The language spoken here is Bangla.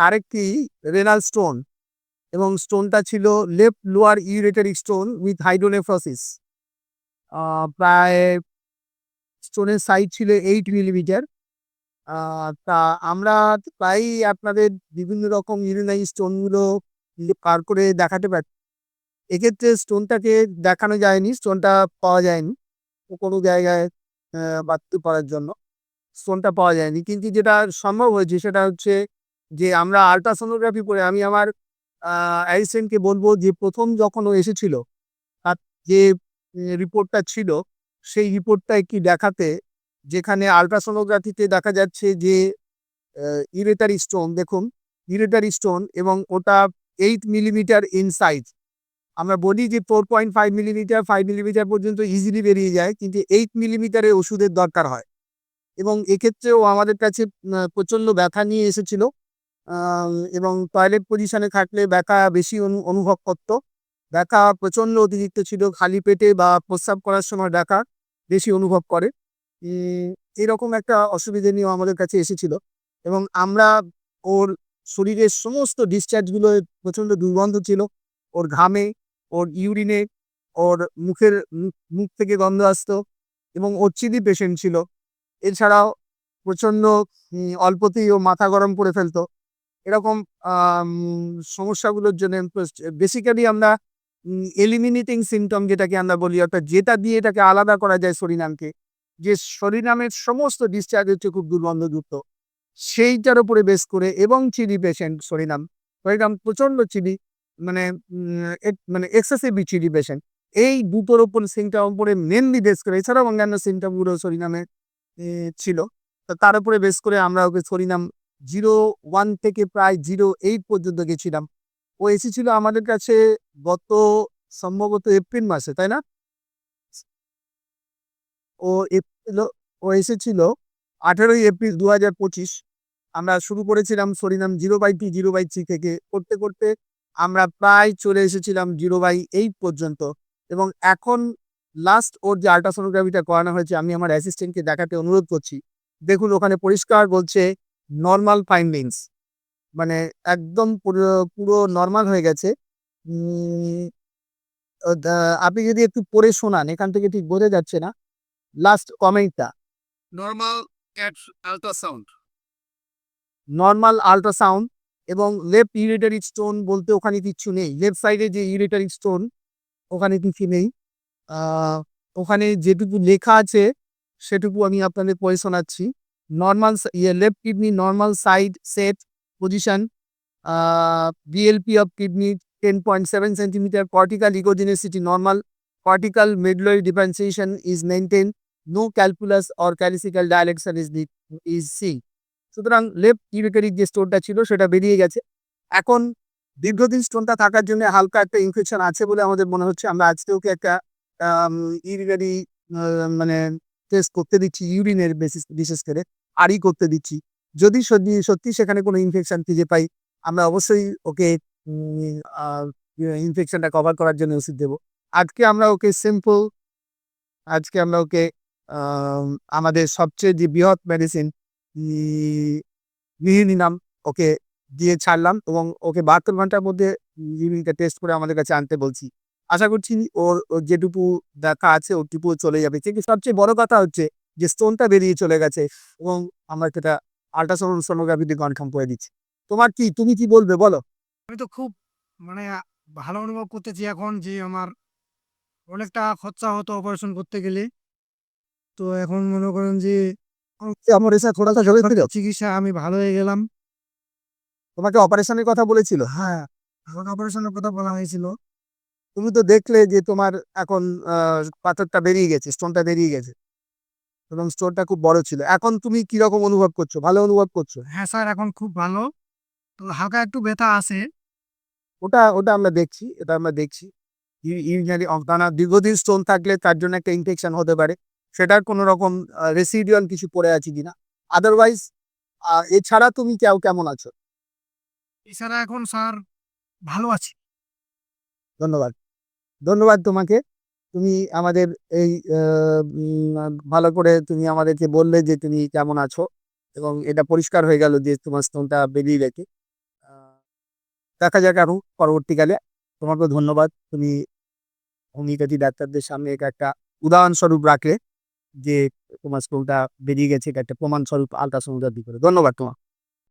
আরেকটি রেনাল স্টোন এবং স্টোনটা ছিল left lower ureteric stone with hydronephrosis প্রায় স্টোনের সাইজ ছিল এইট মিলিমিটার তা আমরা প্রায়ই আপনাদের বিভিন্ন রকম ইউরিনারি স্টোনগুলো পার করে দেখাতে পারি। এক্ষেত্রে স্টোনটাকে দেখানো যায়নি স্টোনটা পাওয়া যায়নি কোনো জায়গায় বাড়তে পারার জন্য। স্টোনটা পাওয়া যায়নি। কিন্তু যেটা সম্ভব হয়েছে সেটা হচ্ছে যে আমরা আলট্রাসোনোগ্রাফি করে আমি আমার অ্যাসিস্ট্যান্টকে বলব যে প্রথম যখন ও এসেছিল তার যে রিপোর্টটা ছিল, সেই রিপোর্টটা একটি দেখাতে, যেখানে আলট্রাসোনোগ্রাফিতে দেখা যাচ্ছে যে ইরেটারি স্টোন দেখুন ইরেটারি স্টোন এবং ওটা এইট মিলিমিটার ইন সাইজ আমরা বলি যে four point five millimetre five millimetre পর্যন্ত ইজিলি বেরিয়ে যায়, কিন্তু এইট মিলিমিটারের ওষুধের দরকার হয়। এবং এক্ষেত্রেও আমাদের কাছে প্রচণ্ড ব্যথা নিয়ে এসেছিল। এবং টয়লেট পজিশনে থাকলে ব্যথা বেশি অনু- অনুভব করতো। ব্যথা প্রচণ্ড অতিরিক্ত ছিল, খালি পেটে বা প্রস্রাব করার সময় ব্যথা বেশি অনুভব করে। এরকম একটা অসুবিধে নিয়েও আমাদের কাছে এসেছিল। এবং আমরা ওর শরীরের সমস্ত ডিসচার্জগুলো প্রচণ্ড দুর্গন্ধ ছিল। ওর ঘামে, ওর ইউরিনে ওর মুখের মুখ থেকে গন্ধ আসতো এবং ওর চিনি পেশেন্ট ছিল। এছাড়াও প্রচণ্ড অল্পতেই ও মাথা গরম করে ফেলতো। এরকম সমস্যাগুলোর জন্য বেসিক্যালি আমরা এলিমিনেটিং সিমটম যেটাকে আমরা বলি, অর্থাৎ যেটা দিয়ে এটাকে আলাদা করা যায় সরিনামকে যে সরিনামের সমস্ত ডিসচার্জ হচ্ছে খুব দুর্গন্ধযুক্ত, সেইটার উপরে বেস করে এবং চিনি পেশেন্ট সরিনাম সরিনাম প্রচণ্ড চিনি মানে মানে এক্সেসিভ চিনি পেশেন্ট এই দুটোর ওপর সিমটাম উপরে মেনলি বেস করে, এছাড়াও অন্যান্য সিমটমগুলো সরিনামে ছিল তার উপরে বেস করে আমরা ওকে সরিনাম জিরো ওয়ান থেকে প্রায় জিরো এইট পর্যন্ত গেছিলাম। ও এসেছিল আমাদের কাছে গত সম্ভবত এপ্রিল মাসে, তাই না? ও এপ্রিল, ও এসেছিল আঠেরোই এপ্রিল দু হাজার পঁচিশ। আমরা শুরু করেছিলাম psorinum zero by two, zero by three থেকে। করতে করতে আমরা প্রায় চলে এসেছিলাম জিরো বাই এইট পর্যন্ত। এবং এখন লাস্ট ওর যে আল্ট্রাসোনোগ্রাফিটা করানো হয়েছে, আমি আমার অ্যাসিস্ট্যান্টকে দেখাতে অনুরোধ করছি। দেখুন, ওখানে পরিষ্কার বলছে নর্মাল ফাইন্ডিংস মানে একদম পুরো পুরো নর্মাল হয়ে গেছে। আপনি যদি একটু পড়ে শোনান এখান থেকে ঠিক বোঝা যাচ্ছে না। লাস্ট কমেন্টটা নর্মাল ultrasound. নর্মাল আল্ট্রাসাউন্ড এবং লেফট ইউরিটারি স্টোন বলতে ওখানে কিছু নেই। লেফট সাইডে যে ইউরিটারি স্টোন ওখানে কিছু নেই। ওখানে যেটুকু লেখা আছে সেটুকু আমি আপনাদের পড়ে শোনাচ্ছি। নর্মাল ইয়ে left kidney normal side set position BLP of kidney ten point seven centimetre cortical echogenicity normal cortical medullary differentiation is maintain no calculus or calyceal dilatation is is seen সুতরাং লেফট ইউরিটারিক যে স্টোনটা ছিল সেটা বেরিয়ে গেছে। এখন দীর্ঘদিন স্টোনটা থাকার জন্য হালকা একটা ইনফেকশন আছে বলে আমাদের মনে হচ্ছে। আমরা আজকে ওকে একটা ইউরিনারি মানে টেস্ট করতে দিচ্ছি ইউরিনের বেসিস বিশেষ করে। আরই করতে দিচ্ছি। যদি সত্যি সেখানে কোনো ইনফেকশন খুঁজে পাই আমরা অবশ্যই ওকে ইনফেকশনটা কভার করার জন্য ওষুধ দেবো। আজকে আমরা ওকে সিম্পল আজকে আমরা ওকে আম, আমাদের সবচেয়ে যে বৃহৎ মেডিসিন নিলাম ওকে দিয়ে ছাড়লাম এবং ওকে বাহাত্তর ঘণ্টার মধ্যে ইউরিনটা টেস্ট করে আমাদের কাছে আনতে বলছি। আশা করছি ওর যেটুকু দেখা আছে ওটুকু চলে যাবে। কিন্তু সবচেয়ে বড় কথা হচ্ছে যে স্টোনটা বেরিয়ে চলে গেছে এবং আমরা সেটা আল্ট্রাসাউন্ড সোনোগ্রাফিতে কনফার্ম করে দিচ্ছি তোমার কি তুমি কি বলবে বলো আমি তো খুব মানে ভালো অনুভব করতেছি এখন যে আমার অনেকটা খরচা হতো অপারেশন করতে গেলে। তো এখন মনে করেন যে আমার এসে থোড়া সা জলে ধরে চিকিৎসা আমি ভালো হয়ে গেলাম। তোমাকে অপারেশনের কথা বলেছিল হ্যাঁ, এখন অপারেশনের কথা বলা হয়েছিল। তুমি তো দেখলে যে তোমার এখন পাথরটা বেরিয়ে গেছে স্টোনটা বেরিয়ে গেছে এবং স্টোনটা খুব বড় ছিল। এখন তুমি কি রকম অনুভব করছ? ভালো অনুভব করছ? হ্যাঁ, স্যার এখন খুব ভালো। তো হালকা একটু ব্যথা আছে। ওটা ওটা আমরা দেখছি এটা আমরা দেখছি। ইউরিনারি অবদানা দীর্ঘদিন স্টোন থাকলে তার জন্য একটা ইনফেকশন হতে পারে। সেটার কোনো রকম রেসিডিয়াল কিছু পড়ে আছে কিনা? আদারওয়াইজ এছাড়া তুমি কেউ কেমন আছো? এছাড়া এখন স্যার ভালো আছি। ধন্যবাদ। ধন্যবাদ তোমাকে। তুমি আমাদের এই ভালো করে তুমি আমাদেরকে বললে যে তুমি কেমন আছো এবং এটা পরিষ্কার হয়ে গেল যে তোমার স্তনটা বেরিয়ে গেছে। দেখা যাক আরও পরবর্তীকালে। তোমাকে ধন্যবাদ। তুমি হোমিওপ্যাথি ডাক্তারদের সামনে এটা একটা উদাহরণস্বরূপ রাখলে যে তোমার স্টোনটা বেরিয়ে গেছে, এটা একটা প্রমাণস্বরূপ আলট্রাসাউন্ডের দিকে ধন্যবাদ তোমার